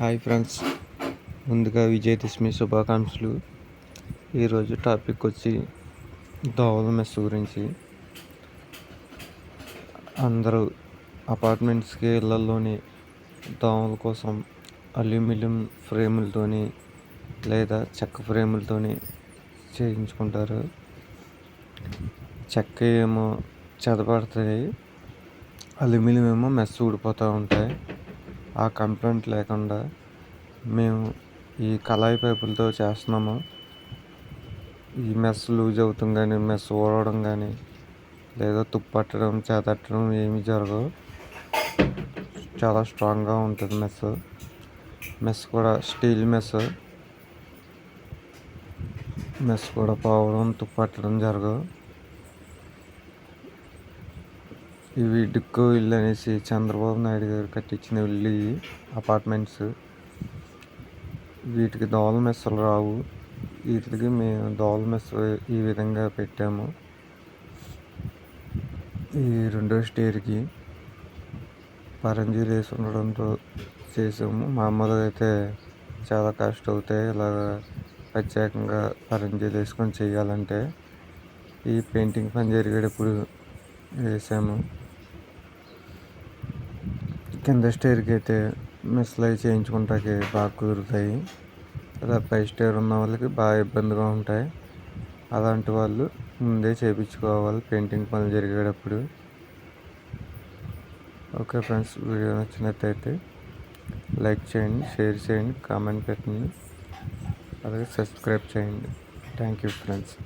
Hi friends. ముందుగా విజయదశమి శుభాకాంక్షలు. ఈరోజు టాపిక్ వచ్చి దోవల మెస్ గురించి. అందరూ అపార్ట్మెంట్స్కి ఇళ్ళల్లోని దోమల కోసం అల్యూమినియం ఫ్రేములతోని లేదా చెక్క ఫ్రేములతోని చేయించుకుంటారు. చెక్క ఏమో చెదపడతాయి. అల్యూమినియం ఏమో మెస్ ఊడిపోతూ ఉంటాయి. ఆ కంప్లైంట్ లేకుండా మేము ఈ కళాయి పైపులతో చేస్తున్నాము. ఈ మెస్ లూజ్ అవుతుంది కానీ మెస్ ఊడవడం కానీ లేదా తుప్పట్టడం చేతట్టడం ఏమీ జరగవు. చాలా స్ట్రాంగ్గా ఉంటుంది మెస్. మెస్ కూడా స్టీల్ మెస్. మెస్ కూడా పోవడం తుప్పట్టడం జరగవు. ఇవి డిక్కో ఇల్లు అనేసి చంద్రబాబు నాయుడు గారు కట్టించిన ఇల్లు అపార్ట్మెంట్స్ వీటికి దోవల మెస్సలు రావు. వీటికి మేము దోవల మెస్ ఈ విధంగా పెట్టాము. ఈ రెండో స్టేర్కి పరంజీలు వేసి ఉండడంతో చేసాము. మామూలుగా అయితే చాలా కష్టం అవుతాయి ఇలాగ ప్రత్యేకంగా పరంజీలు వేసుకొని చేయాలంటే ఈ పెయింటింగ్ పని జరిగేటప్పుడు వేసాము. కింద స్టేర్కి అయితే మిస్లై చేయించుకుంటాకి బాగా కుదురుతాయి. అలా పై స్టేర్ ఉన్న వాళ్ళకి బాగా ఇబ్బందిగా ఉంటాయి. అలాంటి వాళ్ళు ముందే చేయించుకోవాలి పెయింటింగ్ పనులు జరిగేటప్పుడు. ఓకే ఫ్రెండ్స్ వీడియో నచ్చినట్టయితే లైక్ చేయండి షేర్ చేయండి కామెంట్ పెట్టండి. అలాగే సబ్స్క్రైబ్ చేయండి. Thank you friends.